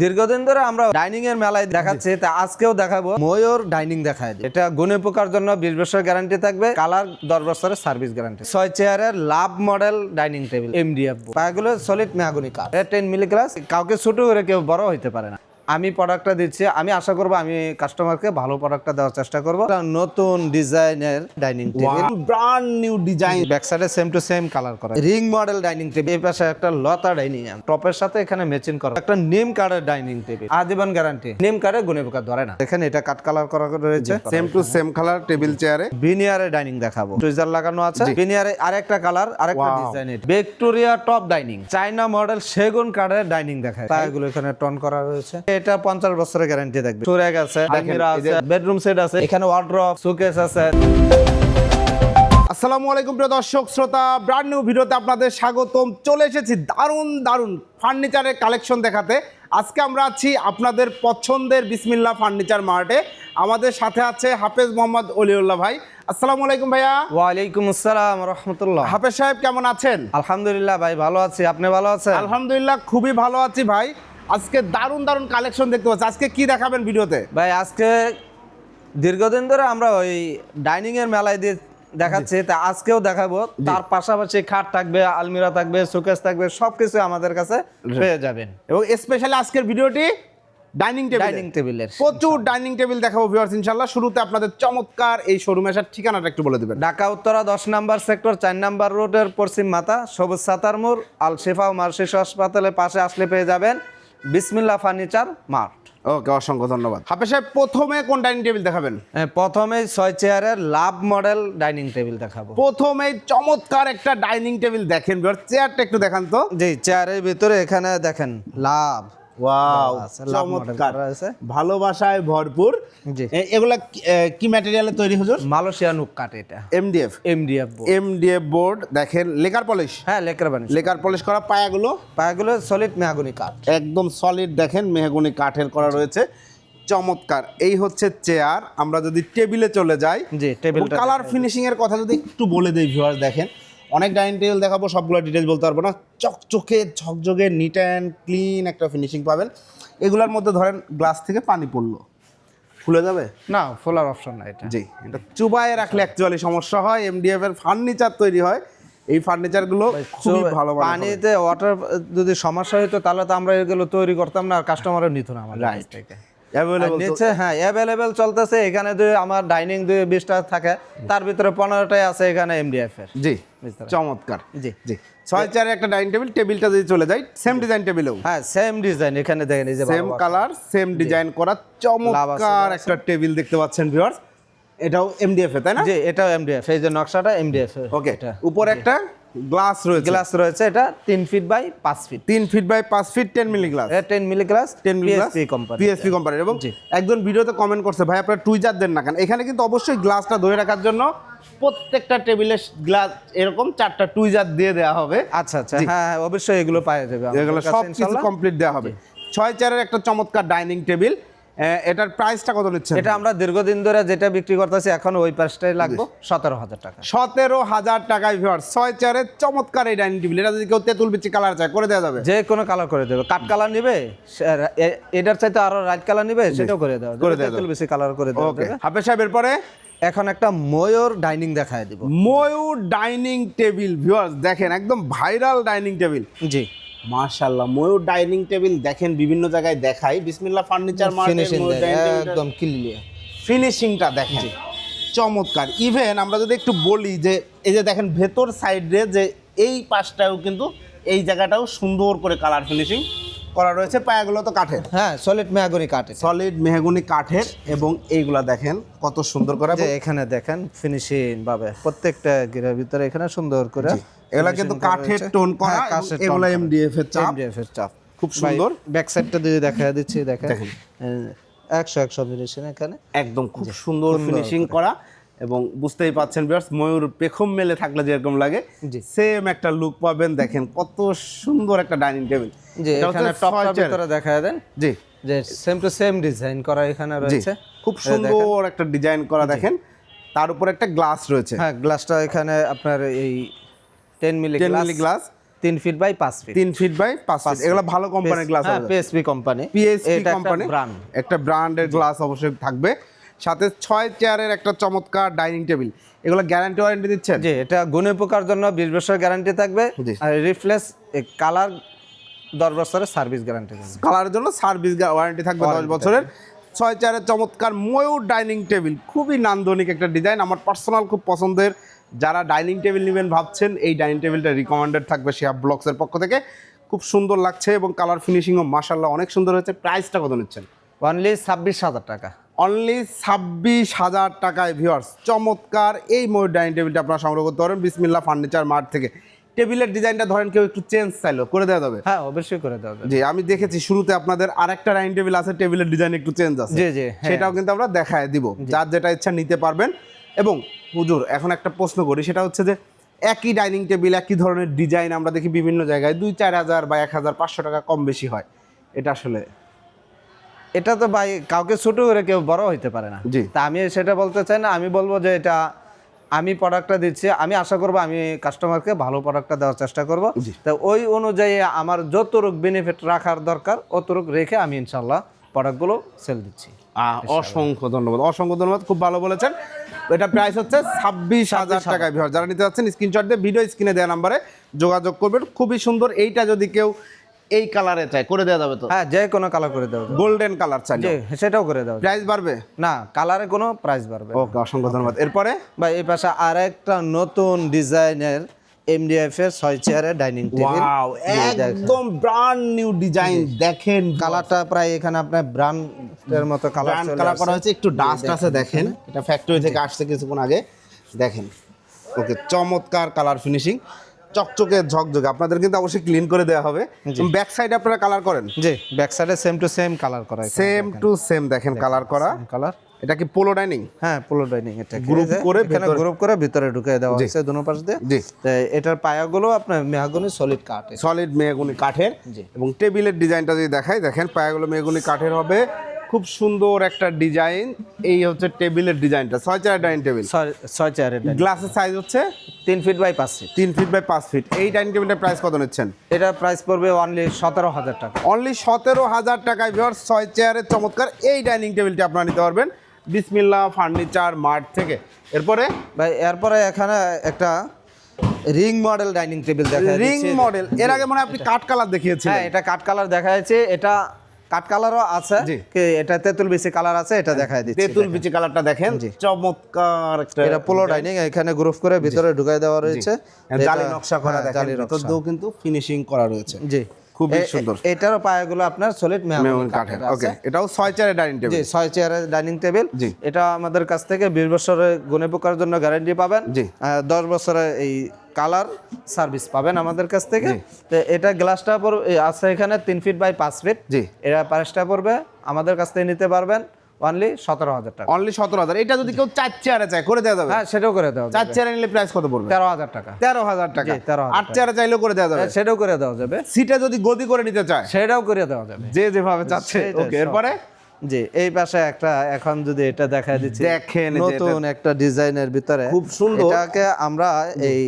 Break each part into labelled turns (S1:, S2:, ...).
S1: দীর্ঘদিন ধরে আমরা ডাইনিং এর মেলায় দেখাচ্ছি, তা আজকেও দেখাবো। ময়ূর ডাইনিং দেখায়। এটা গুণে পোকার জন্য বিশ বছর গ্যারান্টি থাকবে, কালার দশ বছরের সার্ভিস গ্যারান্টি ছয় চেয়ারের love model dining table MDF পাগুলো সলিড মেহাগুনি কাঠ টেন মিলি গ্লাস কাউকে ছোট করে কেউ বড় হইতে পারে না। আমি প্রোডাক্টটা দিচ্ছি আমি আশা করব আমি কাস্টমারকে ভালো প্রোডাক্টটা দেওয়ার চেষ্টা করব। নতুন ডিজাইনের dining table
S2: brand new design
S1: back সাইডে সেম টু সেম কালার করা। রিং মডেল ডাইনিং টেবিল এই পাশে একটা লতা ডাইনিং টপের সাথে এখানে ম্যাচিং করা। একটা নিম কার্ডের ডাইনিং টেবিল আজীবন গ্যারান্টি নিম কার্ডে গুণে পোকা ধরে না। এখানে এটা কাট কালার করা রয়েছে।
S2: Same to same colour table চেয়ারে
S1: বিনিয়ারে ডাইনিং দেখাবো। টুইজার লাগানো আছে। বিনিয়ারে আরেকটা কালার আরেকটা. Design Victoria top dining China model সেগুন কাঠের ডাইনিং দেখায়। পায়াগুলো এখানে টন করা রয়েছে। এটা পঞ্চাশ বছরের গ্যারান্টি থাকবে। সুরেক আছে আলমিরা আছে বেডরুম সেট আছে। এখানে ওয়ার্ড্রপ সুকেস আছে।
S2: আসসালামু আলাইকুম প্রিয় দর্শক শ্রোতা ব্র্যান্ড নিউ ভিডিওতে আপনাদের স্বাগতম। চলে এসেছি দারুণ দারুণ ফার্নিচারের কালেকশন দেখাতে। আজকে আমরা আছি আপনাদের পছন্দের বিসমিল্লা ফার্নিচার মার্টে আমাদের সাথে আছে হাফেজ মোহাম্মদ অলিউল্লাহ ভাই। আসসালামু আলাইকুম ভাইয়া।
S1: ওয়ালাইকুম আসসালাম রহমতুল্লাহ।
S2: হাফেজ সাহেব কেমন আছেন?
S1: আলহামদুলিল্লাহ ভাই ভালো আছি। আপনি ভালো আছেন?
S2: আলহামদুলিল্লাহ খুবই ভালো আছি ভাই। আজকে দারুণ দারুণ কালেকশন দেখতে পাচ্ছি। আজকে কি দেখাবেন ভিডিওতে?
S1: ভাই আজকে দীর্ঘদিন ধরে আমরা ওই ডাইনিং এর মেলায় দিয়ে দেখাচ্ছি তা আজকেও দেখাবো। তার পাশাপাশি খাট থাকবে আলমিরা থাকবে শোকেস থাকবে সবকিছু আমাদের কাছে পেয়ে যাবেন।
S2: এবং স্পেশালি আজকের ভিডিওটি ডাইনিং টেবিল
S1: ডাইনিং টেবিলের
S2: প্রচুর ডাইনিং টেবিল দেখাবো ভিউয়ার্স ইনশাল্লাহ। শুরুতে আপনাদের চমৎকার এই শোরুমে আসার ঠিকানাটা একটু বলে দেবেন।
S1: ঢাকা উত্তরা দশ নাম্বার সেক্টর চার নাম্বার রোডের পশ্চিম মাথা সবুজ সাতার মোড় আল শেফা মার্শিস হাসপাতালের পাশে আসলে পেয়ে যাবেন। বিসমিল্লা ফার্নিচার মার্ট
S2: ওকে অসংখ্য ধন্যবাদ। হাফেজ সাহেব প্রথমে কোন ডাইনিং টেবিল দেখাবেন?
S1: প্রথমেই ছয় চেয়ারের লাভ মডেল ডাইনিং টেবিল দেখাবো।
S2: প্রথমেই চমৎকার একটা ডাইনিং টেবিল দেখেন চেয়ারটা একটু দেখান তো।
S1: জি চেয়ারের ভিতরে এখানে দেখেন লাভ।
S2: ওয়াও চমৎকার। ভালোবাসায় ভরপুর। এগুলা কি- ম্যাটেরিয়ালে তৈরি হুজুর?
S1: মালয়েশিয়া নুক কাঠ এটা।
S2: এমডিএফ
S1: এমডিএফ
S2: এমডিএফ বোর্ড দেখেন লেকার পলিশ
S1: হ্যাঁ লেকার বানিশ
S2: লেকার পলিশ করা পায়াগুলো?
S1: পায়াগুলো সলিড মেহাগুনি কাঠ।
S2: একদম সলিড দেখেন মেহগুনি কাঠের করা রয়েছে। চমৎকার। এই হচ্ছে চেয়ার আমরা যদি টেবিলে চলে যাই কালার ফিনিশিং এর কথা যদি একটু বলে দেই ভিউয়ার দেখেন। অনেক ডাইনিং টেবিল দেখাবো সবগুলো ডিটেলস বলতে পারব না। চকচকে ঝকঝকে নিট অ্যান্ড ক্লিন একটা ফিনিশিং পাবেন। এগুলোর মধ্যে ধরেন গ্লাস থেকে পানি পড়ল। খুলে যাবে?
S1: না ফোলার অপশন না এটা।
S2: জি এটা চুবায়ে রাখলে অ্যাকচুয়ালি সমস্যা হয়। এমডিএফ এর ফার্নিচার তৈরি হয়। এই ফার্নিচারগুলো খুবই ভালো
S1: পানিতে ওয়াটার যদি সমস্যা হতো তাহলে তো আমরা এগুলো তৈরি করতাম না আর কাস্টমারও নিত না আমাদের কাছ থেকে আর
S2: Available তো-
S1: নিচে হ্যাঁ অ্যাভেলেবেল চলতেছে। এখানে যদি আমার ডাইনিং দুই বিশটা থাকে। তার ভিতরে পনেরোটাই আছে এখানে এমডিএফ এর।
S2: জি চমৎকার।
S1: জি।
S2: জি ছয় চারে একটা ডাইনিং টেবিল টেবিলটা যদি চলে যায় সেম ডিজাইন টেবিলেও
S1: হ্যাঁ সেম ডিজাইন এখানে দেখেন এই যে
S2: সেম কালার সেম ডিজাইন করা চমৎকার একটা টেবিল দেখতে পাচ্ছেন ভিউয়ার্স এটাও এমডিএফ এ তাই না?
S1: জি এটাও এমডিএফ এই যে নকশাটা এমডিএফ
S2: ওকে উপর একটা গ্লাস রয়েছে।
S1: গ্লাস রয়েছে এটা তিন ফিট বাই পাঁচ ফিট
S2: তিন ফিট বাই পাঁচ feet ten milli glass
S1: ten milli glass
S2: ten milli glass
S1: company
S2: PSP কোম্পানির এবং। একজন ভিডিওতে কমেন্ট করছে ভাই আপনারা টুইজার দেন না কেন? এখানে কিন্তু অবশ্যই গ্লাসটা ধরে রাখার জন্য প্রত্যেকটা টেবিলে গ্লাস এরকম চারটা টুইজার দিয়ে দেওয়া হবে।
S1: আচ্ছা আচ্ছা। হ্যাঁ হ্যাঁ অবশ্যই এগুলো পাওয়া যাবে
S2: এগুলো সব কিছু কমপ্লিট দেওয়া হবে। ছয় চারের একটা চমৎকার ডাইনিং টেবিল এটার প্রাইসটা কত নিচ্ছেন?
S1: এটা আমরা দীর্ঘদিন ধরে যেটা বিক্রি করতেছি এখন ওই প্রাইসটাই লাগবে সতেরো হাজার টাকা।
S2: সতেরো হাজার টাকায় ভিওর ছয় চারের চমৎকার এই ডাইনিং টেবিল এটা যদি কেউ তেঁতুল বিচি কালার চায় করে দেওয়া যাবে।
S1: যে কোনো কালার করে দেবে। কাঠ কালার নিবে এটার চাইতে আরও রাইট কালার নিবে সেটাও করে দেওয়া
S2: করে দেওয়া
S1: তেঁতুল বেশি কালার করে দেওয়া
S2: ওকে হাফেজ সাহেবের পরে
S1: এখন একটা ময়ূর ডাইনিং দেখায় দিব।
S2: ময়ূর ডাইনিং টেবিল ভিউয়ার্স দেখেন একদম ভাইরাল ডাইনিং টেবিল
S1: জি।
S2: মাশাআল্লাহ ময়ূর ডাইনিং টেবিল দেখেন বিভিন্ন জায়গায় দেখাই। বিসমিল্লাহ ফার্নিচার মার্কেট
S1: একদম ক্লিয়ার
S2: ফিনিশিংটা দেখেন চমৎকার। ইভেন আমরা যদি একটু বলি যে এই যে দেখেন ভেতর সাইডে যে এই পাশটাও কিন্তু এই জায়গাটাও সুন্দর করে কালার ফিনিশিং করা রয়েছে। পায়াগুলো তো কাঠের।
S1: হ্যাঁ সলিড মেহাগনি কাঠ এটা।
S2: সলিড মেহগুনি কাঠের এবং এইগুলা দেখেন কত সুন্দর করে।
S1: এখানে দেখেন ফিনিশিং ভাবে প্রত্যেকটা গিরের ভিতরে এখানে সুন্দর করে
S2: এগুলা কিন্তু কাঠের টোন করা
S1: হ্যাঁ,
S2: এগুলা এমডিএফ এর চাপ।
S1: এমডিএফ এর চাপ।
S2: খুব সুন্দর।
S1: ব্যাক সাইডটা দিয়ে দেখা দিচ্ছি দেখেন। একশো একশো ফিনিশিং এখানে।
S2: একদম খুব সুন্দর ফিনিশিং করা। এবং বুঝতেই পাচ্ছেন বিয়ার্স ময়ূর পেখম মেলে থাকলে যেরকম লাগে সেম একটা লুক পাবেন। দেখেন কত সুন্দর একটা ডাইনিং টেবিল
S1: যে এখানে টপটার ভিতরে দেখা দেন।
S2: জি।
S1: যে সেম টু সেম ডিজাইন করা এখানে রয়েছে।
S2: খুব সুন্দর একটা ডিজাইন করা দেখেন। তার উপর একটা গ্লাস রয়েছে।
S1: হ্যাঁ গ্লাসটা এখানে আপনার এই ten milli
S2: ten milli glass
S1: তিন ফিট বাই পাঁচ ফিট
S2: তিন ফিট বাই পাঁচ ফিট এগুলো ভালো কোম্পানির গ্লাস
S1: হ্যাঁ PSP company
S2: PSP company
S1: brand
S2: একটা ব্র্যান্ডের গ্লাস অবশ্যই থাকবে। সাথে ছয় চেয়ারের একটা চমৎকার ডাইনিং টেবিল এগুলো গ্যারান্টি ওয়ারেন্টি দিচ্ছেন?
S1: জি এটা গুণে পোকার জন্য বিশ বছর গ্যারান্টি থাকবে। আর রিফ্লেস কালার দশ বছরের সার্ভিস গ্যারান্টি থাকবে।
S2: কালারের জন্য সার্ভিস ওয়ারেন্টি থাকবে দশ বছরের। ছয় চেয়ারের চমৎকার ময়ূর ডাইনিং টেবিল খুবই নান্দনিক একটা ডিজাইন আমার পার্সোনাল খুব পছন্দের। যারা ডাইনিং টেবিল নেবেন ভাবছেন এই ডাইনিং টেবিলটা রিকমেন্ডেড থাকবে শিহাব ব্লগসের পক্ষ থেকে। খুব সুন্দর লাগছে এবং কালার ফিনিশিংও মাসাল্লাহ অনেক সুন্দর হয়েছে। প্রাইসটা কত নিচ্ছেন?
S1: অনলি ছাব্বিশ হাজার টাকা।
S2: অনলি ছাব্বিশ হাজার টাকায় ভিউয়ার্স চমৎকার। এই ময়ূর ডাইনিং টেবিলটা আপনারা সংগ্রহ করতে পারেন বিসমিল্লা ফার্নিচার মার্ট থেকে। টেবিলের ডিজাইনটা ধরেন কেউ একটু চেঞ্জ চাইলো করে দেওয়া যাবে?
S1: হ্যাঁ অবশ্যই করে দেওয়া যাবে।
S2: জি আমি দেখেছি শুরুতে আপনাদের আরেকটা ডাইনিং টেবিল আছে টেবিলের ডিজাইন একটু চেঞ্জ আছে।
S1: জি জি হ্যাঁ।
S2: সেটাও কিন্তু আমরা দেখায় দিব। যার যেটা ইচ্ছা নিতে পারবেন। এবং হুজুর এখন একটা প্রশ্ন করি সেটা হচ্ছে যে একই ডাইনিং টেবিল একই ধরনের ডিজাইন আমরা দেখি বিভিন্ন জায়গায় দুই চার হাজার বা এক হাজার পাঁচশো টাকা কম বেশি হয়। এটা আসলে
S1: এটা তো ভাই কাউকে ছোটো করে কেউ বড় হইতে পারে না।
S2: জি।
S1: তা আমি সেটা বলতে চাই না আমি বলব যে এটা আমি প্রোডাক্টটা দিচ্ছি আমি আশা করব আমি কাস্টমারকে ভালো প্রোডাক্টটা দেওয়ার চেষ্টা করব। তা ওই অনুযায়ী আমার যত যতটুক বেনিফিট রাখার দরকার অতটুক রেখে আমি ইনশাল্লাহ প্রোডাক্টগুলো সেল দিচ্ছি।
S2: অসংখ্য ধন্যবাদ অসংখ্য ধন্যবাদ খুব ভালো বলেছেন। এটা প্রাইস হচ্ছে ছাব্বিশ হাজার টাকায় ভিউয়ার যারা নিতে যাচ্ছেন স্ক্রিনশট দিয়ে ভিডিও স্ক্রিনে দেওয়া নাম্বারে যোগাযোগ করবেন। খুবই সুন্দর। এইটা যদি কেউ এই কালারে চাই করে দেওয়া যাবে তো?
S1: হ্যাঁ যে কোনো কালার করে দেওয়া
S2: গোল্ডেন কালার চাই
S1: সেটাও করে দেওয়া
S2: প্রাইস বাড়বে?
S1: না কালারে কোনো প্রাইস বাড়বে
S2: ওকে অসংখ্য ধন্যবাদ। এরপরে?
S1: ভাই এই পাশে আরেকটা নতুন ডিজাইনের এমডিএফ এর ছয় চেয়ারের ডাইনিং টেবিল।
S2: ওয়াও একদম ব্র্যান্ড নিউ ডিজাইন দেখেন।
S1: কালারটা প্রায় এখানে আপনার ব্রান্ডের মতো কালার
S2: ব্র্যান্ড কালার করা হয়েছে একটু ডাস্ট আছে দেখেন এটা ফ্যাক্টরি থেকে আসছে কিছুক্ষণ আগে দেখেন। ওকে চমৎকার কালার ফিনিশিং চকচকে ঝকঝকে আপনাদের কিন্তু অবশ্যই ক্লিন করে দেওয়া হবে। ব্যাক সাইডে আপনারা কালার করেন।
S1: জি ব্যাক সাইডে সেম টু সেম কালার করা
S2: সেম টু সেম দেখেন কালার করা।
S1: কালার
S2: এটা কি পোলো ডাইনিং
S1: হ্যাঁ পোলো ডাইনিং এটা
S2: Group করে
S1: এখানে গ্রুপ করে ভিতরে ঢুকে দেওয়া হয়েছে দুনো পাশ দিয়ে।
S2: জি।
S1: এটার পায়াগুলো আপনার মেহাগনি সলিড কাঠ
S2: সলিড মেহগুনি কাঠের এবং টেবিলের ডিজাইনটা যদি দেখাই দেখেন পায়াগুলো মেহগুনি কাঠের হবে। খুব সুন্দর একটা ডিজাইন এই হচ্ছে টেবিলের ডিজাইনটা ছয় চার ডাইনিং টেবিল
S1: ছয় চেয়ারের
S2: গ্লাসের সাইজ হচ্ছে?
S1: তিন ফিট বাই পাঁচ ফিট
S2: তিন ফিট বাই পাঁচ ফিট এই ডাইনিং টেবিলটার প্রাইস কত নিচ্ছেন?
S1: এটা প্রাইস পড়বে অনলি সতেরো হাজার টাকা।
S2: অনলি সতেরো হাজার টাকায় ভিওর ছয় চেয়ারের চমৎকার এই ডাইনিং টেবিলটি আপনারা নিতে পারবেন। বিসমিল্লা ফার্নিচার মার্ট থেকে। এরপরে?
S1: ভাই এরপরে এখানে একটা রিং মডেল ডাইনিং টেবিল দেখা
S2: রিং মডেল। এর আগে মনে আপনি কাঠ কালার দেখিয়েছিলেন।
S1: হ্যাঁ এটা কাঠ কালার দেখা যাচ্ছে এটা কাঠ কালারও আছে এটা তেঁতুল বিচি কালার আছে এটা দেখা দিচ্ছে।
S2: তেঁতুল বিচি কালারটা দেখেন। চমৎকার একটা
S1: এটা পোলো ডাইনিং এখানে গ্রুপ করে ভিতরে ঢুকাই দেওয়া রয়েছে।
S2: জালি নকশা করা
S1: হ্যাঁ,
S2: দেখেন। ভিতর কিন্তু ফিনিশিং করা রয়েছে।
S1: জি।
S2: খুবই সুন্দর।
S1: এটারও পায়াগুলো আপনার সলিড
S2: মেহগুনি কাঠের ওকে এটাও ছয় চেয়ারের ডাইনিং
S1: জি
S2: টেবিল
S1: ছয় চেয়ারের ডাইনিং টেবিল
S2: জি।
S1: এটা আমাদের কাছ থেকে বিশ বছরের গুণে পোকার জন্য গ্যারান্টি পাবেন।
S2: জি।
S1: দশ বছরের এই কালার সার্ভিস পাবেন আমাদের কাছ থেকে। তো এটা গ্লাসটা আছে এখানে তিন ফিট বাই পাঁচ ফিট
S2: জি।
S1: এটা প্রাইসটা পড়বে আমাদের কাছ থেকে নিতে পারবেন। অনলি সতেরো হাজার টাকা।
S2: অনলি সতেরো হাজার। এটা যদি কেউ চার চেয়ারে চায় করে দেওয়া যাবে।
S1: হ্যাঁ সেটাও করে দেওয়া
S2: চার চেয়ারে নিলে প্রাইস কত পড়বে?
S1: তেরো হাজার টাকা।
S2: তেরো হাজার টাকা।
S1: 13,000
S2: আট চেয়ারে চাইলেও করে দেওয়া যাবে।
S1: হ্যাঁ, সেটাও করে দেওয়া যাবে।
S2: সিটে যদি গদি করে নিতে চায়
S1: সেটাও করে দেওয়া যাবে।
S2: যে যেভাবে চাচ্ছে ওকে এরপরে?
S1: জি এই পাশে একটা এখন যদি এটা দেখা দিচ্ছি
S2: দেখেন
S1: নতুন একটা ডিজাইনের ভিতরে
S2: খুব সুন্দর।
S1: এটাকে আমরা এই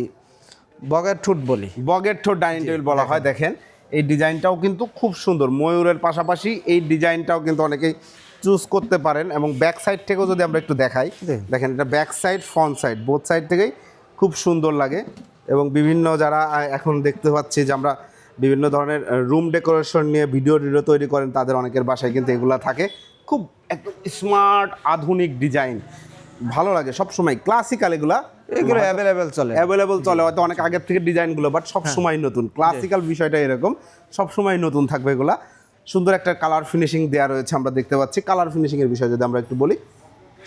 S1: বগের ঠুট বলি।
S2: বগের ঠোঁট ডাইনিং টেবিল বলা হয় দেখেন। এই ডিজাইনটাও কিন্তু খুব সুন্দর। ময়ূরের পাশাপাশি এই ডিজাইনটাও কিন্তু অনেকেই চুজ করতে পারেন এবং ব্যাক সাইড থেকেও যদি আমরা একটু দেখাই। দেখেন এটা back side front side both side থেকেই খুব সুন্দর লাগে এবং বিভিন্ন যারা এখন দেখতে পাচ্ছি যে আমরা বিভিন্ন ধরনের রুম ডেকোরেশন নিয়ে ভিডিও টিডিও তৈরি করেন তাদের অনেকের বাসায় কিন্তু এগুলো থাকে। খুব একদম স্মার্ট আধুনিক ডিজাইন ভালো লাগে সবসময়। ক্লাসিক্যাল এগুলা
S1: এগুলো অ্যাভেলেবেল চলে।
S2: অ্যাভেলেবল চলে হয়তো অনেক আগের থেকে ডিজাইনগুলো বাট সব সময় নতুন। ক্লাসিক্যাল বিষয়টা এরকম সব সময় নতুন থাকবে এগুলা। সুন্দর একটা কালার ফিনিশিং দেওয়া রয়েছে আমরা দেখতে পাচ্ছি। কালার ফিনিশিং এর বিষয়ে যদি আমরা একটু বলি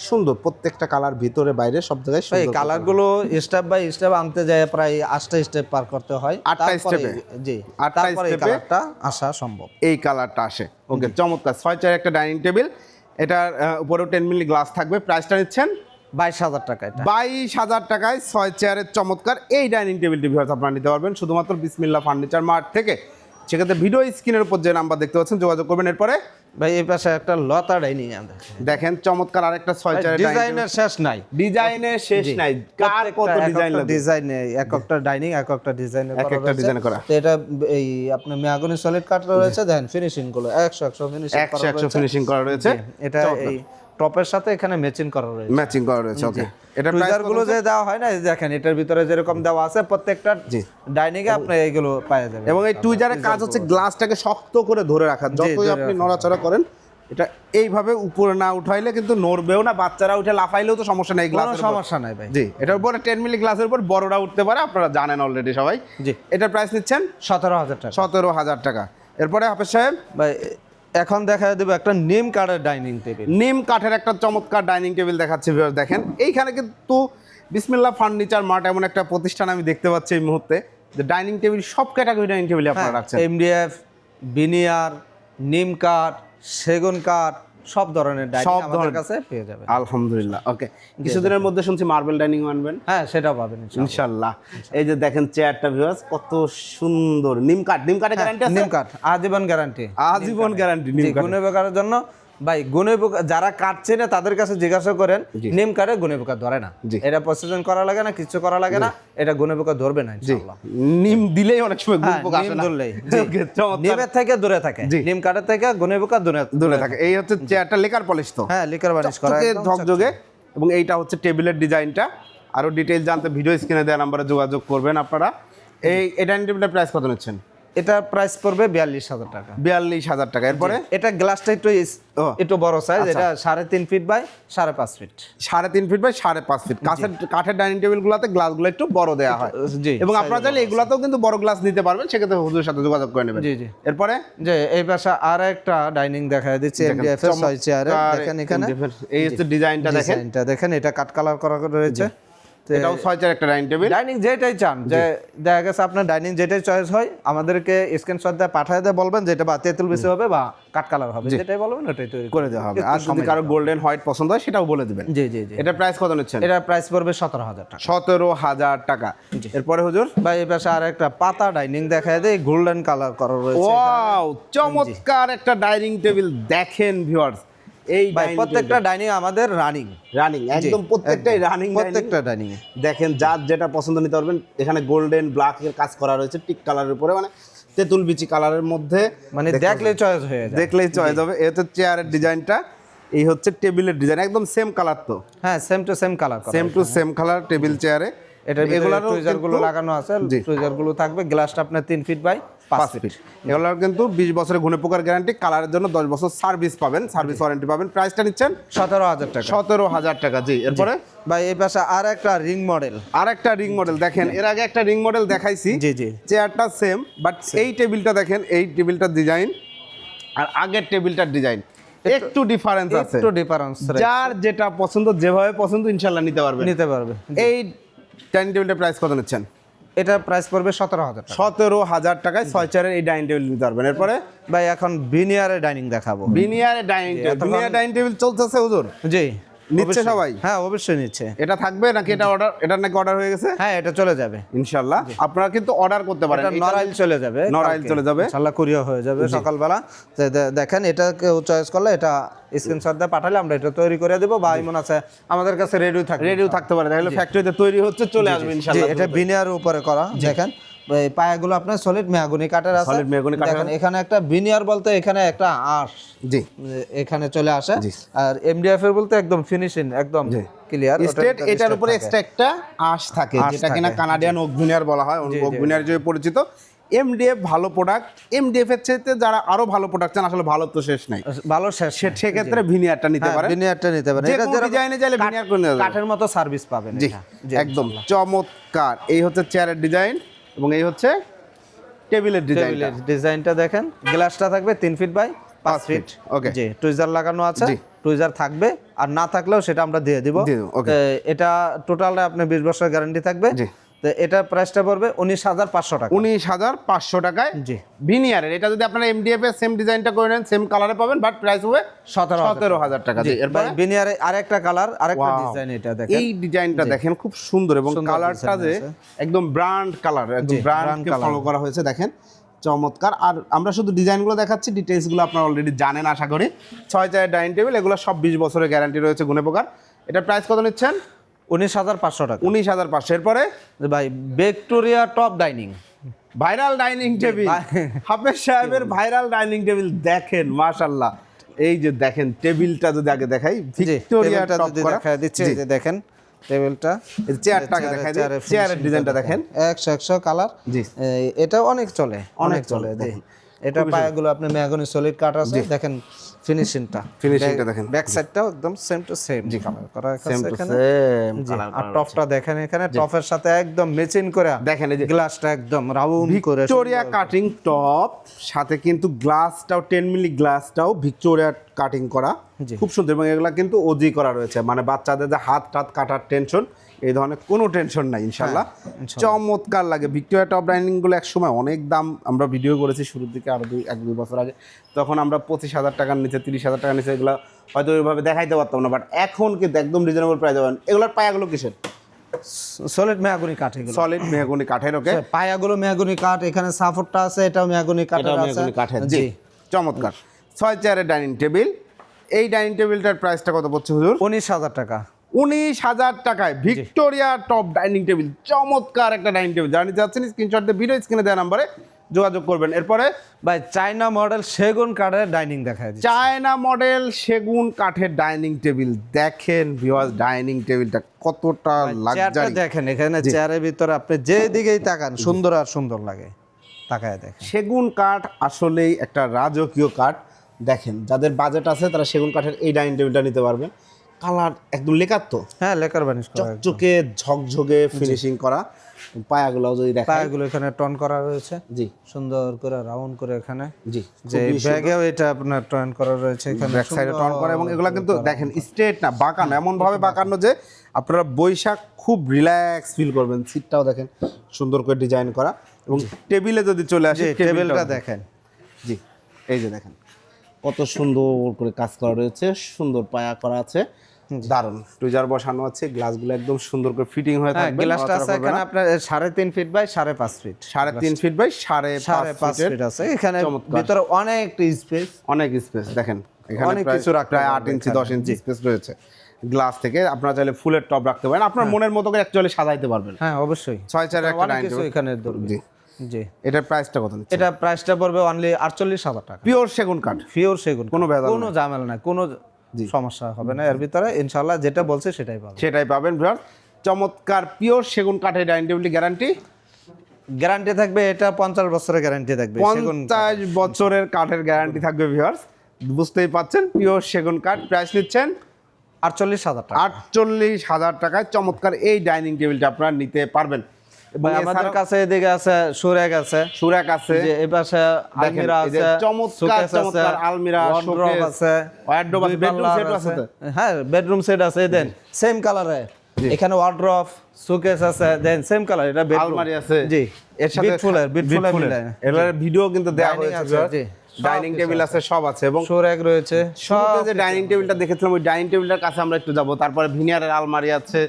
S2: সুন্দর প্রত্যেকটা কালার ভিতরে বাইরে সব জায়গায়
S1: এই কালারগুলো স্টেপ বাই স্টেপ আনতে যায় প্রায় আটটা স্টেপ পার করতে হয়।
S2: আটটা স্টেপে?
S1: জি
S2: আটটা স্টেপে?
S1: কালারটা আসা সম্ভব।
S2: এই কালারটা আসে। ওকে চমৎকার। ছয় চার একটা ডাইনিং টেবিল এটার উপরেও টেন মিলি গ্লাস থাকবে। প্রাইসটা নিচ্ছেন?
S1: বাইশ হাজার টাকা এটা।
S2: বাইশ হাজার টাকায় ছয় চেয়ারের চমৎকার এই ডাইনিং টেবিলটি ভিউয়ার্স আপনারা নিতে পারবেন। শুধুমাত্র বিসমিল্লা ফার্নিচার মার্ট থেকে সেক্ষেত্রে ভিডিও স্ক্রিনের উপর যে নাম্বার দেখতে পাচ্ছেন যোগাযোগ করবেন। এরপরে
S1: ভাই এই পাশে একটা লতা ডাইনিং
S2: দেখেন চমৎকার আরেকটা ছয় চারের
S1: ডিজাইনের শেষ নাই।
S2: ডিজাইনের শেষ নাই। কার কত ডিজাইন লাগবে?
S1: ডিজাইন এক একটা ডাইনিং এক একটা ডিজাইনের
S2: এক একটা ডিজাইন করা।
S1: তো এটা এই আপনার মেয়াগনি সলিড কাট রয়েছে দেখেন ফিনিশিংগুলো 100 100 ফিনিশিং
S2: একশো একশো ফিনিশিং করা রয়েছে।
S1: এটা এই টপের সাথে এখানে ম্যাচিং করা রয়েছে।
S2: ম্যাচিং করা রয়েছে ওকে এটা
S1: টুইজারগুলো যে দেওয়া হয় না দেখেন এটার ভিতরে যেরকম দেওয়া আছে প্রত্যেকটা। ডাইনিং এ আপনি এইগুলো পাওয়া যাবে।
S2: এবং এই টুইজারের কাজ হচ্ছে গ্লাসটাকে শক্ত করে ধরে রাখা। যতই আপনি নড়াচড়া করেন এটা এইভাবে উপরে না উঠাইলে কিন্তু নড়বেও না বাচ্চারা উঠে লাফাইলেও তো সমস্যা নাই
S1: কোনো
S2: গ্লাসের
S1: সমস্যা নাই ভাই।
S2: জি এটার উপরে টেন মিলি গ্লাসের উপর বড়রা উঠতে পারে আপনারা জানেন অলরেডি সবাই।
S1: জি।
S2: এটার প্রাইস নিচ্ছেন
S1: সতেরো হাজার টাকা।
S2: সতেরো হাজার টাকা। এরপরে হাফেজ সাহেব
S1: ভাই এখন দেখা দেবো একটা নিম কাঠের ডাইনিং টেবিল
S2: নিম কাঠের একটা চমৎকার ডাইনিং টেবিল দেখাচ্ছি দেখেন। এইখানে কিন্তু বিসমিল্লা ফার্নিচার মার্ট এমন একটা প্রতিষ্ঠান আমি দেখতে পাচ্ছি এই মুহূর্তে। যে ডাইনিং টেবিল সব ক্যাটাগরি ডাইনিং টেবিল
S1: হ্যাঁ,
S2: আপনারা রাখছেন
S1: এমডিএফ বিনিয়ার নিম কাঠ সেগুন কাঠ সব ধরনের ডাইনিং আমাদের কাছে পেয়ে যাবেন।
S2: আলহামদুলিল্লাহ ওকে কিছুদিনের মধ্যে শুনছি মার্বেল ডাইনিং আনবেন।
S1: হ্যাঁ সেটাও পাবেন ইনশাআল্লাহ।
S2: এই যে দেখেন চেয়ারটা ভিউয়ার্স কত সুন্দর। নিম কাঠ নিম কাঠের গ্যারান্টি আছে?
S1: নিম কাঠ আজীবন গ্যারান্টি
S2: আজীবন গ্যারান্টি নিম কাঠ
S1: জন্য ভাই গুণে পোকা যারা কাটছে না তাদের কাছে জিজ্ঞাসা করেন নিম কাঠে গুণে পোকা ধরে না। এটা প্রসেসিং করা লাগে না কিছু করা লাগে না এটা গুণে পোকা ধরবে না ইনশাআল্লাহ।
S2: নিম দিলেই অনেক সময় গুণ
S1: হ্যাঁ,
S2: পোকা আসে না।
S1: ধরলেই। নিমের থেকে দূরে থাকে। নিম কাঠের থেকে গুণে পোকা দূরে
S2: দূরে থাকে। এই হচ্ছে চেয়ারটা লেকার পলিশ তো।
S1: হ্যাঁ লিকার বানিশ করা
S2: ঝকঝকে এবং এইটা হচ্ছে টেবিলের ডিজাইনটা। আরও ডিটেইলস জানতে ভিডিও স্ক্রিনে দেওয়া নাম্বারে যোগাযোগ করবেন আপনারা। এই টেবিলটার প্রাইস কত নিচ্ছেন?
S1: এটা প্রাইস পড়বে বিয়াল্লিশ হাজার টাকা।
S2: বিয়াল্লিশ হাজার টাকা। এরপরে?
S1: এটা গ্লাসটা একটু একটু বড় সাইজ
S2: আচ্ছা।
S1: এটা সাড়ে তিন ফিট বাই সাড়ে পাঁচ ফিট
S2: সাড়ে তিন ফিট বাই সাড়ে পাঁচ ফিট কাঠের কাঠের ডাইনিং টেবিলগুলোতে গ্লাসগুলো একটু বড় দেওয়া হয়।
S1: জি
S2: এবং আপনারা চাইলে এগুলাতেও কিন্তু বড় গ্লাস নিতে পারবেন সেক্ষেত্রে হুজুরের সাথে যোগাযোগ করে নেবেন।
S1: জি জি।
S2: এরপরে?
S1: যে এই পাশে আর একটা ডাইনিং দেখা দিচ্ছে এমডিএফ এর ছয় চেয়ারে দেখেন এখানে।
S2: এই হচ্ছে ডিজাইনটা দেখেন।
S1: ডিজাইনটা দেখেন এটা কাট কালার করা রয়েছে।
S2: এটাও ছয় চার একটা ডাইনিং টেবিল
S1: ডাইনিং যেটাই চান যে দেখা গেছে আপনার ডাইনিং যেটাই চয়েস হয় আমাদেরকে স্ক্রিনশট দিয়ে পাঠিয়ে দিয়ে বলবেন যেটা বা তেঁতুল বেশি হবে বা কাট কালার হবে। যেটাই বলবেন ওটাই তৈরি
S2: করে দেওয়া হবে। আর যদি কারও গোল্ডেন হোয়াইট পছন্দ হয় সেটাও বলে দেবেন।
S1: জি জি জি।
S2: এটা প্রাইস কত নিচ্ছেন?
S1: এটা প্রাইস পড়বে সতেরো হাজার টাকা।
S2: সতেরো হাজার টাকা। এরপরে হুজুর?
S1: বা এই পাশে আর একটা পাতা ডাইনিং দেখা দেয় গোল্ডেন কালার করা রয়েছে
S2: ওয়াও চমৎকার একটা ডাইনিং টেবিল দেখেন ভিউয়ার্স এই
S1: প্রত্যেকটা ডাইনিং আমাদের রানিং
S2: রানিং একদম প্রত্যেকটাই রানিং
S1: প্রত্যেকটা ডাইনিং
S2: দেখেন যার যেটা পছন্দ নিতে পারবেন এখানে গোল্ডেন ব্ল্যাক এর কাজ করা রয়েছে টিক কালারের উপরে মানে তেঁতুল বিচি কালারের মধ্যে
S1: মানে দেখলেই চয়েস হয়ে যায়।
S2: দেখলেই চয়েস হবে। এই হচ্ছে চেয়ারের ডিজাইনটা এই হচ্ছে টেবিলের ডিজাইন একদম সেম কালার তো।
S1: হ্যাঁ same to same colour
S2: same to same colour table চেয়ারে
S1: এটার ভিতরে
S2: এগুলারও
S1: গুলো লাগানো আছে
S2: জি।
S1: টুইজারগুলো থাকবে গ্লাসটা আপনার তিন ফিট বাই পাঁচ ফিট
S2: এগুলোর কিন্তু বিশ বছরের ঘুনে পোকার গ্যারান্টি কালারের জন্য দশ বছর সার্ভিস পাবেন সার্ভিস ওয়ারেন্টি পাবেন। প্রাইসটা নিচ্ছেন
S1: সতেরো হাজার টাকা।
S2: সতেরো হাজার টাকা জি। এরপরে?
S1: ভাই এই পাশে আর একটা রিং মডেল
S2: আর একটা রিং মডেল দেখেন এর আগে একটা রিং মডেল দেখাইছি।
S1: জি জি।
S2: চেয়ারটা সেম বাট এই টেবিলটা দেখেন এই টেবিলটার ডিজাইন আর আগের টেবিলটার ডিজাইন একটু ডিফারেন্স আছে।
S1: একটু ডিফারেন্স
S2: যার যেটা পছন্দ যেভাবে পছন্দ ইনশাল্লাহ নিতে পারবেন
S1: নিতে পারবে।
S2: এই ডাইনিং টেবিলটার প্রাইস কত নিচ্ছেন?
S1: এটা প্রাইস পড়বে সতেরো হাজার
S2: সতেরো হাজার টাকায় ছয় চারের এই ডাইনিং টেবিল নিতে পারবেন। এরপরে?
S1: ভাই এখন বিনিয়ারে ডাইনিং দেখাবো।
S2: বিনিয়ারে ডাইনিং টেবিল ডাইনিং টেবিল চলতেছে হুজুর?
S1: জি।
S2: নিচ্ছে সবাই?
S1: হ্যাঁ অবশ্যই নিচ্ছে।
S2: এটা থাকবে নাকি এটা অর্ডার এটা নাকি অর্ডার হয়ে গেছে?
S1: হ্যাঁ এটা চলে যাবে।
S2: ইনশাল্লাহ আপনারা কিন্তু অর্ডার করতে পারেন।
S1: এটা
S2: এটা-
S1: নরাইল চলে যাবে।
S2: নড়াইল চলে যাবে।
S1: হয়ে যাবে সকালবেলা। দেখেন এটা কেউ চয়েস করলে এটা স্ক্রিনশট দিয়ে পাঠালে আমরা এটা তৈরি করে দেবো। বা এমন আছে আমাদের কাছে রেডি থাকবে।
S2: রেডিও থাকতে পারে। তাহলে ফ্যাক্টরিতে তৈরি হচ্ছে চলে আসবে
S1: জি
S2: ইনশাল্লাহ
S1: এটা বিনিয়ার উপরে করা। দেখেন পায়াগুলো আপনার সলিড মেহাগুনি কাঠের আছে।
S2: মেহগনি কাঠের
S1: দেখেন এখানে একটা বিনিয়ার বলতে এখানে একটা আঁশ
S2: জি।
S1: এখানে চলে আসে। আর এমডিএফ এর বলতে একদম ফিনিশিং একদম ক্লিয়ার
S2: স্টেট এটার উপরে এক্সট্রা একটা আঁশ থাকে যেটা কিনা। কানাডিয়ান অগ্নিয়ার বলা হয় অগ্নিয়ার হিসেবে পরিচিত। এমডিএফ ভালো প্রোডাক্ট এমডিএফ এর চাইতে যারা আরও ভালো প্রোডাক্ট চান আসলে ভালো তো শেষ নাই।
S1: ভালো শেষ
S2: সে সেক্ষেত্রে ভিনিয়ারটা নিতে
S1: হ্যাঁ,
S2: পারেন
S1: ভিনিয়ারটা নিতে পারেন
S2: যে
S1: এটা যেরকম
S2: ডিজাইনে চাইলে ভিনিয়ার করে নিতে
S1: কাঠের মতো সার্ভিস পাবেন
S2: জি, একদম চমৎকার। এই হচ্ছে চেয়ারের ডিজাইন এবং এই হচ্ছে টেবিলের
S1: ডিজাইনটা ডিজাইনটা দেখেন। গ্লাসটা থাকবে তিন ফিট বাই পাঁচ ফিট
S2: ওকে
S1: জি টুইজার লাগানো আছে। টুইজার থাকবে। আর না থাকলেও সেটা আমরা দিয়ে দিব। এটা টোটালটা আপনার বিশ বছর গ্যারান্টি থাকবে।
S2: জি।
S1: তো এটা প্রাইসটা পড়বে উনিশ হাজার পাঁচশো টাকা।
S2: উনিশ হাজার পাঁচশো টাকায়
S1: জি।
S2: ভিনিয়ারের এটা যদি আপনারা এমডিএফ এর সেম ডিজাইনটা করে নেন সেম কালারে পাবেন বাট প্রাইস হবে
S1: সতেরো
S2: সতেরো হাজার টাকা। জি এরপরে?
S1: বিনিয়ারে আরেকটা কালার আরেকটা. ডিজাইন এটা দেখেন।
S2: এই ডিজাইনটা দেখেন খুব সুন্দর এবং কালারটা যে একদম ব্র্যান্ড কালার একদম ব্র্যান্ড ফলো করা হয়েছে দেখেন চমৎকার। আর আমরা শুধু ডিজাইনগুলো দেখাচ্ছি ডিটেলসগুলো আপনারা অলরেডি জানেন আশা করি। ছয় চারের ডাইনিং টেবিল এগুলো সব বিশ বছরের গ্যারান্টি রয়েছে গুণে প্রকার। এটা প্রাইস কত নিচ্ছেন?
S1: উনিশ হাজার পাঁচশো টাকা।
S2: উনিশ হাজার পাঁচশো। এরপরে?
S1: ভাই Victoria top dining.
S2: Viral dining table. হাফেজ সাহেবের ভাইরাল ডাইনিং টেবিল দেখেন মাশাল্লাহ এই যে দেখেন টেবিলটা যদি আগে দেখাই ভিক্টোরিয়া
S1: টেবিলটা
S2: টপ
S1: যদি দেখা দিচ্ছে যে দেখেন টেবিলটা।
S2: চেয়ারটাকে দেখাই চেয়ারের ডিজাইনটা দেখেন।
S1: একশো একশো কালার।
S2: জি।
S1: এটা অনেক চলে অনেক চলে জি এটা পায়াগুলো আপনি ম্যাগনি সলিড কাট আছে। দেখেন ফিনিশিংটা
S2: Finishing টা দেখেন।
S1: ব্যাক সাইডটাও একদম সেম টু সেম জি। কালার করা
S2: সেম
S1: আছে
S2: টু
S1: এখানে। আর টপটা দেখেন এখানে। টপের সাথে একদম ম্যাচিং করে।
S2: দেখেন এই যে
S1: গ্লাসটা একদম রাউন্ড করে
S2: ভিক্টোরিয়া কাটিং টপ সাথে কিন্তু গ্লাসটাও টেন মিলি গ্লাসটাও ভিক্টোরিয়া কাটিং করা। খুব সুন্দর। এবং এগুলা কিন্তু ওজি করা রয়েছে। মানে বাচ্চাদের যে হাত টাত কাটার টেনশন এই ধরনের কোনো টেনশন নাই ইনশাল্লাহ চমৎকার লাগে। ভিক্টোরিয়া টপ ডাইনিংগুলো এক সময় অনেক দাম আমরা ভিডিও করেছি শুরুর দিকে আরও দুই এক দুই বছর আগে। তখন আমরা পঁচিশ হাজার টাকার নিচে তিরিশ হাজার টাকার নিচে এগুলো হয়তো ওইভাবে দেখাইতে পারতাম না বাট এখন কিন্তু একদম রিজনেবল প্রাইস পাবেন। এগুলোর পায়াগুলো কিসের?
S1: সলিড মেয়াগুনি কাঠ এগুলো।
S2: সলিড মেহগুনি কাঠের ওকে
S1: পায়াগুলো মেয়াগুনি কাঠ এখানে সাপোর্টটা আছে এটাও মেয়াগুনি কাঠের আছে।
S2: কাঠের জি। চমৎকার। ছয় চেয়ারের ডাইনিং টেবিল এই ডাইনিং টেবিলটার প্রাইসটা কত পড়ছে হুজুর?
S1: উনিশ হাজার টাকা।
S2: উনিশ হাজার টাকায় ভিক্টোরিয়া টপ ডাইনিং টেবিল চমৎকার একটা ডাইনিং টেবিল। যারা যাচ্ছেন স্ক্রিনশট দিয়ে ভিডিও স্ক্রিনে দেওয়া নাম্বারে যোগাযোগ করবেন। এরপরে
S1: ভাই চায়না মডেল সেগুন কাঠের ডাইনিং দেখায় দিচ্ছি।
S2: চায়না মডেল সেগুন কাঠের ডাইনিং টেবিল দেখেন ভিওয়াস ডাইনিং টেবিলটা কতটা লাক্সারি
S1: দেখেন এখানে চেয়ারের ভিতরে আপনি যে দিকেই তাকান সুন্দর আর সুন্দর লাগে। তাকায় দেখেন।
S2: সেগুন কাঠ আসলেই একটা রাজকীয় কাঠ। দেখেন যাদের বাজেট আছে তারা সেগুন কাঠের এই ডাইনিং টেবিলটা নিতে পারবেন কালার একদম লেকার তো।
S1: হ্যাঁ লেকার বানিশ করা।
S2: চকচকে ঝকঝকে ফিনিশিং করা। পায়াগুলো যদি দেখা
S1: পায়াগুলো এখানে টন করা রয়েছে।
S2: জি।
S1: সুন্দর করে রাউন্ড করে এখানে।
S2: জি
S1: যে ব্যাগেও এটা আপনার টন করা রয়েছে এখানে।
S2: ব্যাক সাইডে টর্ন করা এবং এগুলো কিন্তু দেখেন স্ট্রেট না বাঁকানো এমন ভাবে বাঁকানো। যে আপনারা বৈশাখ খুব রিল্যাক্স ফিল করবেন। সিটটাও দেখেন সুন্দর করে ডিজাইন করা। এবং টেবিলে যদি চলে আসে
S1: টেবিলটা দেখেন।
S2: জি এই যে দেখেন। কত সুন্দর করে কাজ করা রয়েছে সুন্দর পায়া করা আছে। দারুণ টুইজার বসানো আছে গ্লাসগুলো একদম সুন্দর করে ফিটিং হয়ে
S1: হ্যাঁ
S2: থাকবে
S1: গ্লাসটা আছে এখানে আপনার সাড়ে তিন ফিট বাই সাড়ে পাঁচ ফিট।
S2: সাড়ে তিন ফিট বাই সাড়ে
S1: সাড়ে
S2: পাঁচ
S1: ফিট আছে। এখানে ভিতরে অনেক স্পেস
S2: অনেক স্পেস দেখেন এখানে
S1: অনেক কিছু রাখতে
S2: প্রায় আট ইঞ্চি। দশ ইঞ্চি স্পেস রয়েছে। গ্লাস থেকে আপনারা চাইলে ফুলের টপ রাখতে পারেন। আপনার মনের মতো করে অ্যাকচুয়ালি সাজাইতে পারবেন।
S1: হ্যাঁ অবশ্যই।
S2: ছয় চার একটা ডাইনিং
S1: এখানে
S2: জি।
S1: জি।
S2: এটার প্রাইসটা কত
S1: এটা প্রাইসটা পড়বে অনলি আটচল্লিশ হাজার টাকা।
S2: পিওর সেগুন কাঠ?
S1: পিওর সেগুন
S2: কোনো
S1: কোনো ঝামেলা নাই কোনো সমস্যা হবে না। এর ভিতরে ইনশাল্লাহ যেটা বলছে সেটাই পাবে
S2: সেটাই পাবেন ভিউয়ার চমৎকার পিওর সেগুন কাঠের ডাইনিং টেবিলটি গ্যারান্টি
S1: গ্যারান্টি থাকবে এটা পঞ্চাশ বছরের গ্যারান্টি থাকবে
S2: পঞ্চাশ বছরের কাঠের গ্যারান্টি থাকবে ভিউয়ার্স বুঝতেই পাচ্ছেন পিওর সেগুন কাঠ প্রাইস নিচ্ছেন
S1: আটচল্লিশ হাজার টাকা।
S2: আটচল্লিশ হাজার টাকায় চমৎকার এই ডাইনিং টেবিলটা আপনারা নিতে পারবেন। এবং
S1: আমাদের কাছে এদিকে আছে সুরেক আছে।
S2: সুরাক আছে।
S1: যে এই পাশে আলমিরা আছে
S2: চমৎকার চমৎকার আলমিরা, শোকেস,
S1: আছে
S2: wardrobe আছে, set ও আছে।
S1: হ্যাঁ বেডরুম সেট আছে দেন সেম কালারে এখানে ওয়ার্ড্রপ সুকেস আছে দেন সেম কালার এটা বেডরুম
S2: আলমারি আছে।
S1: জি
S2: এর সাথে
S1: বিটফুলের বিটফুলের মিলে
S2: এবার ভিডিও কিন্তু দেওয়া হয়েছে
S1: জি।
S2: ডাইনিং টেবিল আছে সব আছে এবং
S1: সুরেক রয়েছে সব
S2: যে ডাইনিং টেবিলটা দেখেছিলাম ওই ডাইনিং টেবিলটার কাছে আমরা একটু যাব। তারপরে ভিনিয়ারের আলমারি আছে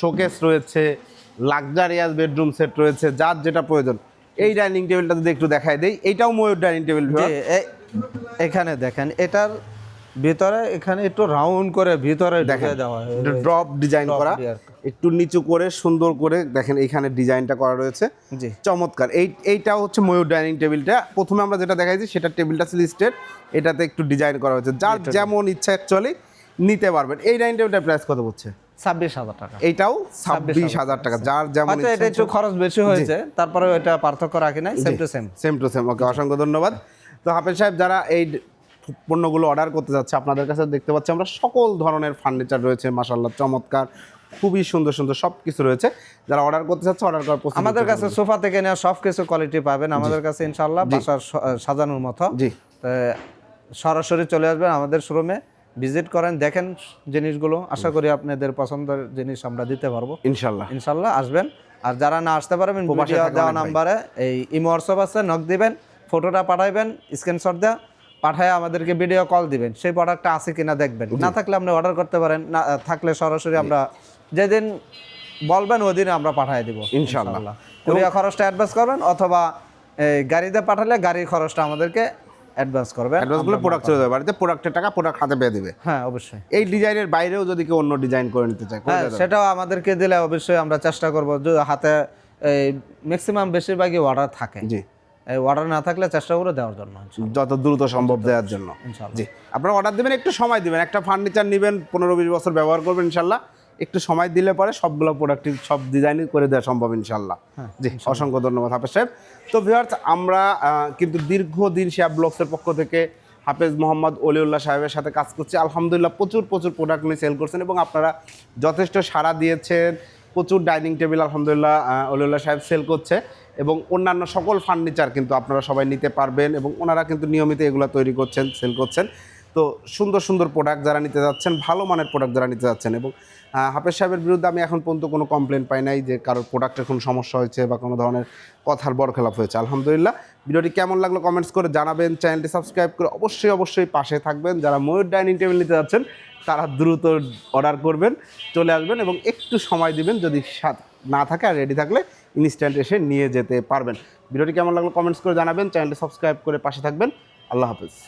S2: শোকেস রয়েছে লাক্সারিয়াস বেডরুম সেট রয়েছে যার যেটা প্রয়োজন। এই ডাইনিং টেবিলটা যদি একটু দেখাই দেই এইটাও ময়ূর ডাইনিং টেবিল
S1: এখানে দেখেন এটার ভিতরে এখানে একটু রাউন্ড করে ভিতরে ঢুকে দেওয়া
S2: ড্রপ ডিজাইন করা। একটু নিচু করে সুন্দর করে দেখেন এইখানে ডিজাইনটা করা রয়েছে।
S1: জি।
S2: চমৎকার। এই এইটাও হচ্ছে ময়ূর ডাইনিং টেবিলটা প্রথমে আমরা যেটা দেখাইছি সেটা টেবিলটা ছিল স্টেট এটাতে একটু ডিজাইন করা হয়েছে। যার যেমন ইচ্ছা অ্যাকচুয়ালি নিতে পারবেন। এই ডাইনিং টেবিলটার প্রাইস কত হচ্ছে
S1: ছাব্বিশ হাজার টাকা।
S2: এইটাও ছাব্বিশ হাজার টাকা যার যেমন
S1: এটা একটু খরচ বেশি হয়েছে তারপরে এটা পার্থক্য রাখি নাই same to same
S2: same to same okay অসংখ্য ধন্যবাদ। তো হাফেজ সাহেব যারা এই পণ্যগুলো অর্ডার করতে যাচ্ছে আপনাদের কাছে দেখতে পাচ্ছি আমরা সকল ধরনের ফার্নিচার রয়েছে মাসাল্লাহ চমৎকার খুবই সুন্দর সুন্দর সব কিছু রয়েছে। যারা অর্ডার করতে চাচ্ছে অর্ডার করার প্রস্তুতি
S1: আমাদের কাছে সোফা থেকে নেওয়া সব কিছু কোয়ালিটি পাবেন আমাদের কাছে ইনশাল্লাহ বাসার সাজানোর মতো।
S2: জি।
S1: সরাসরি চলে আসবেন আমাদের শোরুমে ভিজিট করেন দেখেন জিনিসগুলো। আশা করি আপনাদের পছন্দের জিনিস আমরা দিতে পারব।
S2: ইনশাল্লাহ।
S1: ইনশাল্লাহ আসবেন। আর যারা না আসতে পারবেন দেওয়া নাম্বারে এই ইমো হোয়াটসঅ্যাপ আছে নক দিবেন ফটোটা পাঠাইবেন স্ক্রিনশট দেওয়া পাঠায় আমাদেরকে ভিডিও কল দিবেন। সেই প্রোডাক্টটা আছে কিনা দেখবেন। না থাকলে আপনি অর্ডার করতে পারেন না থাকলে সরাসরি আমরা যেদিন বলবেন ওই দিনে আমরা পাঠিয়ে দিব
S2: ইনশাল্লাহ।
S1: কুরিয়া খরচটা অ্যাডভান্স করবেন অথবা এই গাড়িতে পাঠালে গাড়ির খরচটা আমাদেরকে অ্যাডভান্স করবে
S2: অ্যাডভান্সগুলো প্রোডাক্ট চলে যাবে বাড়িতে প্রোডাক্টের টাকা প্রোডাক্ট হাতে পেয়ে দেবে।
S1: হ্যাঁ অবশ্যই।
S2: এই ডিজাইনের বাইরেও যদি কেউ অন্য ডিজাইন করে নিতে চায়
S1: হ্যাঁ সেটাও আমাদেরকে দিলে অবশ্যই আমরা চেষ্টা করব যে হাতে এই ম্যাক্সিমাম বেশিরভাগই অর্ডার থাকে।
S2: জি।
S1: এই অর্ডার না থাকলে চেষ্টা করে দেওয়ার জন্য
S2: যত দ্রুত সম্ভব দেওয়ার জন্য। জি। আপনারা অর্ডার দেবেন একটু সময় দিবেন। একটা ফার্নিচার নেবেন পনেরো বিশ বছর ব্যবহার করবেন ইনশাল্লাহ। একটু সময় দিলে পরে সবগুলো প্রোডাক্টিভ সব ডিজাইনই করে দেওয়া সম্ভব ইনশাল্লাহ। জি অসংখ্য ধন্যবাদ হাফেজ সাহেব। তো ভিউয়ার্স আমরা কিন্তু দীর্ঘদিন শিয়া ব্লগসের পক্ষ থেকে হাফেজ মোহাম্মদ অলিউল্লাহ সাহেবের সাথে কাজ করছি। আলহামদুলিল্লাহ প্রচুর প্রচুর প্রোডাক্ট নিয়ে সেল করছেন এবং আপনারা যথেষ্ট সাড়া দিয়েছেন। প্রচুর ডাইনিং টেবিল আলহামদুলিল্লাহ অলিউল্লাহ সাহেব সেল করছে এবং অন্যান্য সকল ফার্নিচার কিন্তু আপনারা সবাই নিতে পারবেন এবং ওনারা কিন্তু নিয়মিত এগুলো তৈরি করছেন সেল করছেন। তো সুন্দর সুন্দর প্রোডাক্ট যারা নিতে যাচ্ছেন ভালো মানের প্রোডাক্ট যারা নিতে যাচ্ছেন এবং হাফেজ সাহেবের বিরুদ্ধে আমি এখন পর্যন্ত কোনো কমপ্লেন পাই নাই যে কারোর প্রোডাক্টের কোনো সমস্যা হয়েছে বা কোনো ধরনের কথার বরখেলাপ হয়েছে। আলহামদুলিল্লাহ। ভিডিওটি কেমন লাগল কমেন্টস করে জানাবেন। চ্যানেলটি সাবস্ক্রাইব করে অবশ্যই অবশ্যই পাশে থাকবেন। যারা ময়ূর ডাইনিং টেবিল নিতে যাচ্ছেন, তারা দ্রুত অর্ডার করবেন, চলে আসবেন এবং একটু সময় দিবেন যদি না থাকে আর রেডি থাকলে ইনস্ট্যান্ট এসে নিয়ে যেতে পারবেন। ভিডিওটি কেমন লাগল কমেন্টস করে জানাবেন। চ্যানেলটি সাবস্ক্রাইব করে পাশে থাকবেন। আল্লাহ হাফেজ।